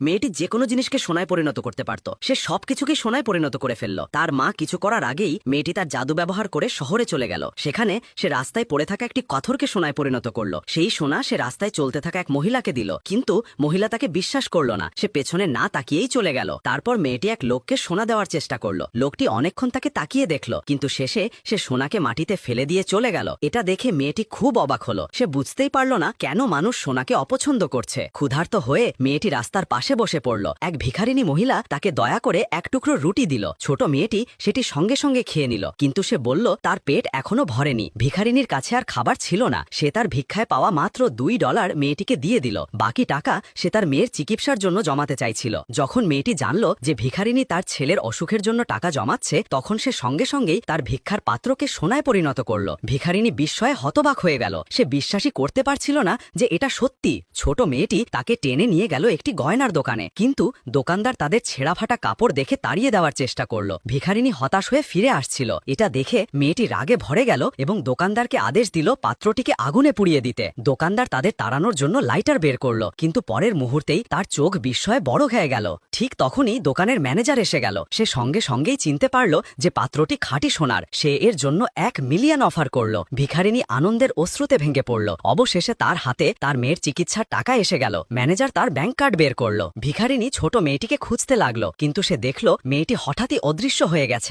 মেয়েটি যে কোনো জিনিসকে সোনায় পরিণত করতে পারত। সে সবকিছুকে সোনায় পরিণত করে ফেলল। তার মা কিছু করার আগেই মেয়েটি তার জাদু ব্যবহার করে শহরে চলে গেল। সেখানে সে রাস্তায় পড়ে থাকা একটি পাথরকে সোনায় পরিণত করল। সেই সোনা সে রাস্তায় চলতে থাকা এক মহিলাকে দিল। কিন্তু মহিলা তাকে বিশ্বাস করল না। সে পেছনে না তাকিয়েই চলে গেল। তারপর মেয়েটি এক লোককে সোনা দেওয়ার চেষ্টা করল। লোকটি অনেকক্ষণ তাকে তাকিয়ে দেখল। কিন্তু শেষে সে সোনাকে মাটিতে ফেলে দিয়ে চলে গেল। এটা দেখে মেয়েটি খুব অবাক হলো। সে বুঝতেই পারল না কেন মানুষ সোনাকে অপছন্দ করছে। ক্ষুধার্ত হয়ে মেয়েটি রাস্তার পাশে বসে পড়ল। এক ভিখারিনী মহিলা তাকে দয়া করে এক টুকরো রুটি দিল। ছোট মেয়েটি সেটি সঙ্গে সঙ্গে খেয়ে নিল। কিন্তু সে বলল, তার পেট এখনও ভরেনি। ভিখারিনীর কাছে আর খাবার ছিল না। সে তার ভিক্ষায় পাওয়া মাত্র দুই ডলার মেয়েটিকে দিয়ে দিল। বাকি টাকা সে তার মেয়ের চিকিৎসার জন্য জমাতে চাইছিল। যখন মেয়েটি জানল যে ভিখারিনী তার ছেলের অসুখের জন্য টাকা জমাচ্ছে, তখন সে সঙ্গে সঙ্গেই তার ভিক্ষার পাত্রকে সোনায় পরিণত করল। ভিখারিনী বিস্ময়ে হতবাক হয়ে গেল। সে বিশ্বাসই করতে পারছিল না যে এটা সত্যি। ছোট মেয়েটি তাকে টেনে নিয়ে গেল একটি গয়নার দোকানে। কিন্তু দোকানদার তাদের ছেঁড়া ফাটা কাপড় দেখে তাড়িয়ে দেওয়ার চেষ্টা করল। ভিখারিনী হতাশ হয়ে ফিরে আসছিল। এটা দেখে মেয়েটি রাগে ভরে গেল এবং দোকানদারকে আদেশ দিল পাত্রটিকে আগুনে পুড়িয়ে দিতে। দোকানদার তাদের তাড়ানোর জন্য লাইটার বের করল, কিন্তু পরের মুহূর্তেই তার চোখ বিস্ময়ে বড় হয়ে গেল। ঠিক তখনই দোকানের ম্যানেজার এসে গেল। সে সঙ্গে সঙ্গেই চিনতে পারল যে পাত্রটি খাঁটি সোনার। সে এর জন্য এক মিলিয়ন অফার করল। ভিখারিনী আনন্দের অশ্রুতে ভেঙে পড়ল। অবশেষে তার হাতে তার মেয়ের চিকিৎসার টাকা এসে গেল। ম্যানেজার তার ব্যাংক কার্ড বের করল। ভিখারিনী ছোট মেয়েটিকে খুঁজতে লাগল কিন্তু সে দেখল মেয়েটি হঠাৎই অদৃশ্য হয়ে গেছে।